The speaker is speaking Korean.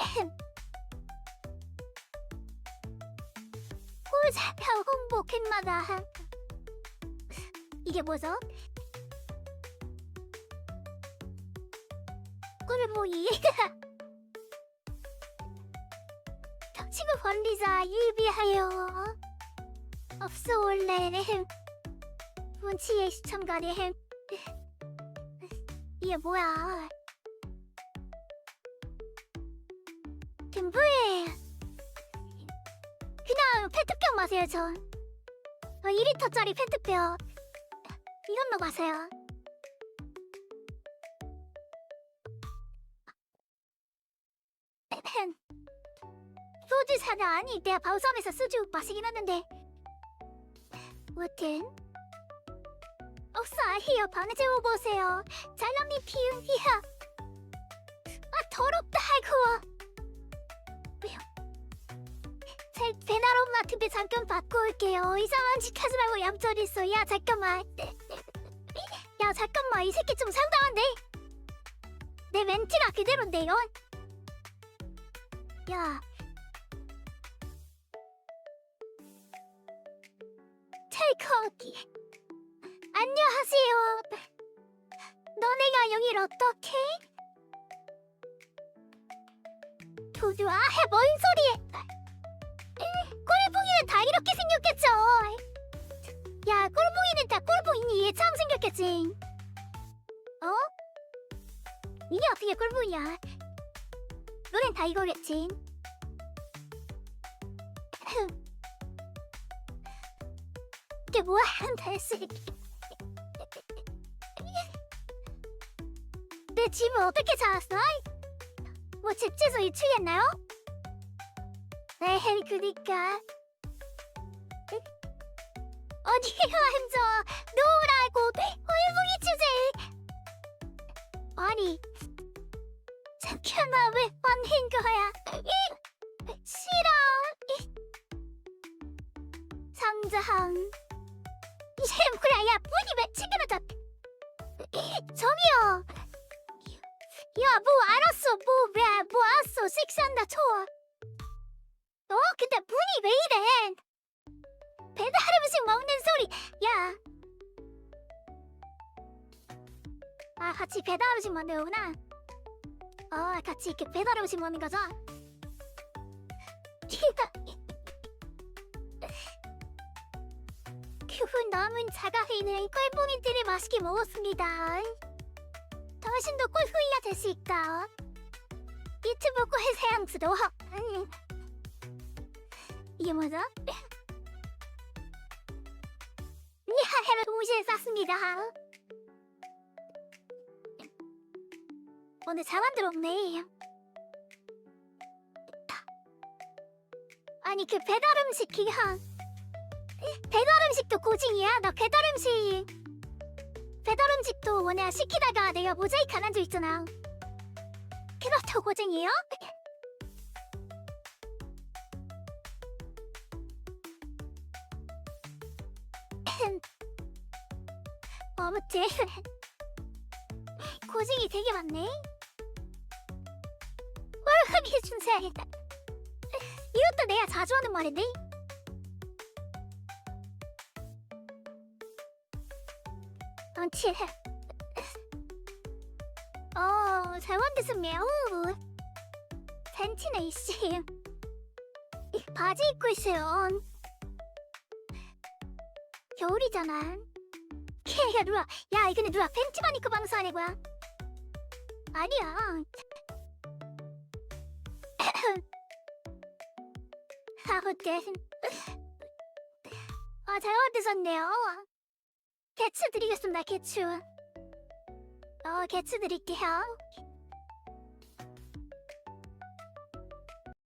에헴. 꿀자표 홍보 캔마다. 이게 뭐죠? 꿀보이. 덕치구 권리자 유비하여. 없어 원래 문치의 시청가네 이게 뭐야? 듬부에 그냥 페트병 마세요 전. 어, 2리터짜리 페트병. 이걸로 마세요. 에헴. 소주 사다 아니 내가 바우섬에서 소주 마시긴 했는데. 뭐든 없어 아히요 방에 재워보세요. 잘남니 피움 피하. 아 더럽다 아이고. 왜요? 제 배나롬마 특배 잠깐 받고 올게요. 이상한 짓 하지 말고 얌전히 있어. 야 잠깐만. 야 잠깐만. 이 새끼 좀 상당한데? 내 멘트가 그대로인데요? 야. 찰커기 안녕하세요. 너네가 여길 어떻게? 도주아 뭔 소리해 꼴보기는 다 이렇게 생겼겠죠. 야 꼴보기는 다 꼴보이니 얘처럼 생겼겠지. 어? 이게 어떻게 꼴보이야? 너넨 다 이거겠지. 이게 뭐야? 달쓰기 내 집을 어떻게 찾았어? 뭐 집주소 유출했나요? 네 그니까. 어디가 앉아 노라고? 홀붕이 주제. 아니 잠깐만 왜 화낸 거야? 싫어. 상자항 이게 뭐야 야 문이 왜 찌그러져 저기요 야 뭐 알았어. 뭐 왜 뭐 알았어? 섹시한다 좋아 어? 근데 문이 왜 이래? 배달 음식 먹는 소리. 야. 아, 같이 배달 음식 먹는 거구나. 어, 같이 이렇게 배달 음식 먹는 거죠? 교훈 남은 자가회는 꿀봉이들을 맛있게 먹었습니다. 꿀후이가 될수 있다. 유튜브 꿀 세양스도 음. 이게 뭐죠? 니하해를 동시에 쌌습니다. 오늘 잘 만들었네. 아니 그 배달 음식 기한 배달 음식도 고증이야. 나 배달 음식 배달 음식도 원래 시키다가 내가 모자이크 안 한 적 있잖아. 그것도 고증이에요? 아무튼 고증이 되게 많네. 월급이 준세야겠다. 이것도 내가 자주 하는 말인데. 런치. 어, 잘 만드셨네요. 팬티네 이씨. 이 바지 입고 있어요. 겨울이잖아. 야 누나, 야 근데 누나 팬티만 입고 방송하는 거야? 아니야. 아무튼 아잘 만드셨네요. 개츠 드리겠습니다. 개츠. 어 개츠 드릴게요.